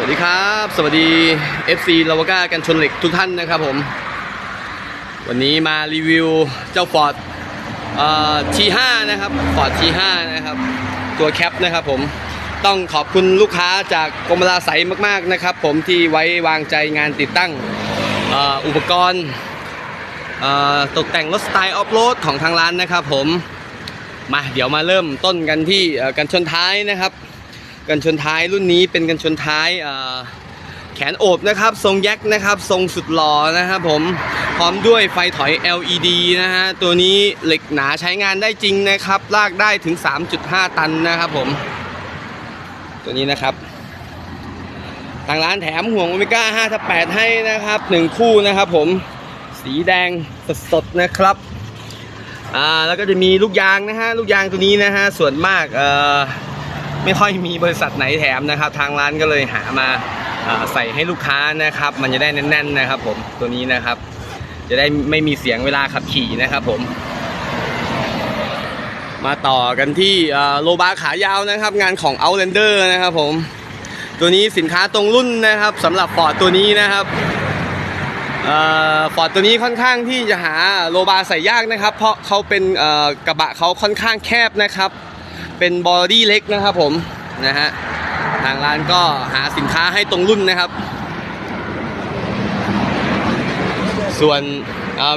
วัสดีครับ สวัสดี FC ลาวก้ากันชนเหล็กทุกท่านนะครับผม วันนี้มารีวิวเจ้า Ford เอ่อ T5 นะครับ Ford T5 นะครับ ตัวแคปนะครับผมต้องขอบคุณลูกค้าจากกรมราใสมากๆนะครับ ผมที่ไว้วางใจงานติดตั้งอ,อุปกรณ์ตกแต่งรถสไตล์ออฟโรดของทางร้านนะครับผมมาเดี๋ยวมาเริ่มต้นกันที่กันชนท้ายนะครับ กันชนท้ายรุ่นนี้เป็นกันชนท้ายแขนโอบนะครับ ทรงแยกนะครับ ทรงสุดหล่อนะครับผมพร้อมด้วยไฟถอย LED นะฮะตัวนี้เหล็กหนาใช้งานได้จริงนะครับ ลากได้ถึง 3.5 ตันนะครับผมตัวนี้นะครับทางร้านแถมห่วงโอเมก้า5ทับ8ให้นะครับหนึ่งคู่นะครับผมสีแดงสดๆนะครับอ่าแล้วก็จะมีลูกยางนะฮะลูกยางตัวนี้นะฮะส่วนมากเอ่อ ไม่ค่อยมีบริษัทไหนแถมนะครับ ทางร้านก็เลยหามาใส่ให้ลูกค้านะครับ มันจะได้แน่นๆนะครับ ผมตัวนี้นะครับ จะได้ไม่มีเสียงเวลาขับขี่นะครับ ผม มาต่อกันที่โลบาขายาวนะครับ งานของ Outlander นะครับ ผม ตัวนี้สินค้าตรงรุ่นนะครับสำหรับฟอร์ดตัวนี้นะครับฟอร์ดตัวนี้ค่อนข้างที่จะหาโลบาใส่ยากนะครับ เพราะเขาเป็นกระบะเขาค่อนข้างแคบนะครับ เป็นบอดี้เล็กนะครับผมนะฮะทางร้านก็หาสินค้าให้ตรงรุ่นนะครับ ส่วน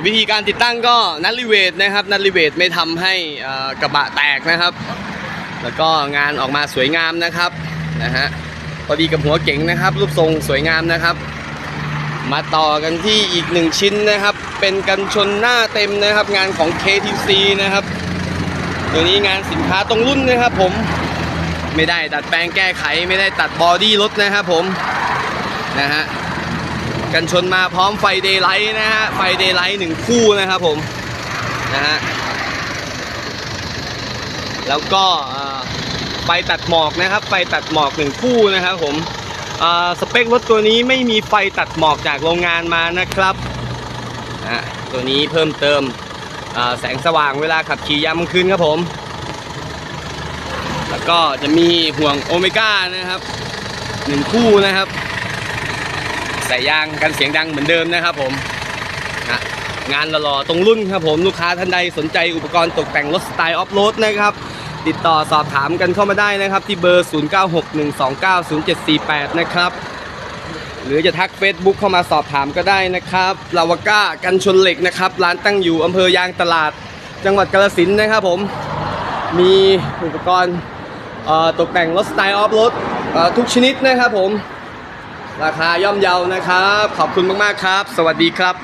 วิธีการติดตั้งก็นัดรีเวทนะครับนัดรีเวทไม่ทำให้กระบะแตกนะครับ แล้วก็งานออกมาสวยงามนะครับนะฮะพอดีกับหัวเก๋งนะครับ รูปทรงสวยงามนะครับ มาต่อกันที่อีกหนึ่งชิ้นนะครับ เป็นกันชนหน้าเต็มนะครับ งานของ KTC นะครับ ตัวนี้งานสินค้าตรงรุ่นนะครับผมไม่ได้ดัดแปลงแก้ไขไม่ได้ตัดบอดี้รถนะครับผมนะฮะกันชนมาพร้อมไฟเดย์ไลท์นะฮะไฟเดย์ไลท์หนึ่งคู่นะครับผมนะฮะแล้วก็ไฟตัดหมอกนะครับ ไฟตัดหมอกหนึ่งคู่นะครับผมอ่อสเปครถตัวนี้ไม่มีไฟตัดหมอกจากโรงงานมานะครับนะตัวนี้เพิ่มเติม แสงสว่างเวลาขับขี่ยามกลางคืนครับผม แล้วก็จะมีห่วงโอเมก้านะครับหนึ่งคู่นะครับ ใส่ยางกันเสียงดังเหมือนเดิมนะครับผมนะงานหล่อๆตรงรุ่นครับผมลูกค้าท่านใดสนใจอุปกรณ์ตกแต่งรถสไตล์ออฟโรดนะครับติดต่อสอบถามกันเข้ามาได้นะครับ ที่เบอร์ 0961290748 นะครับ หรือจะทัก Facebook เข้ามาสอบถามก็ได้นะครับลาวาก้ากันชนเหล็กนะครับ ร้านตั้งอยู่อำเภอยางตลาด จังหวัดกาฬสินธุ์นะครับผม มีอุปกรณ์ตกแต่งรถสไตล์ออฟรถทุกชนิดนะครับผม ราคาย่อมเยานะครับ ขอบคุณมาก ๆ ครับ สวัสดีครับ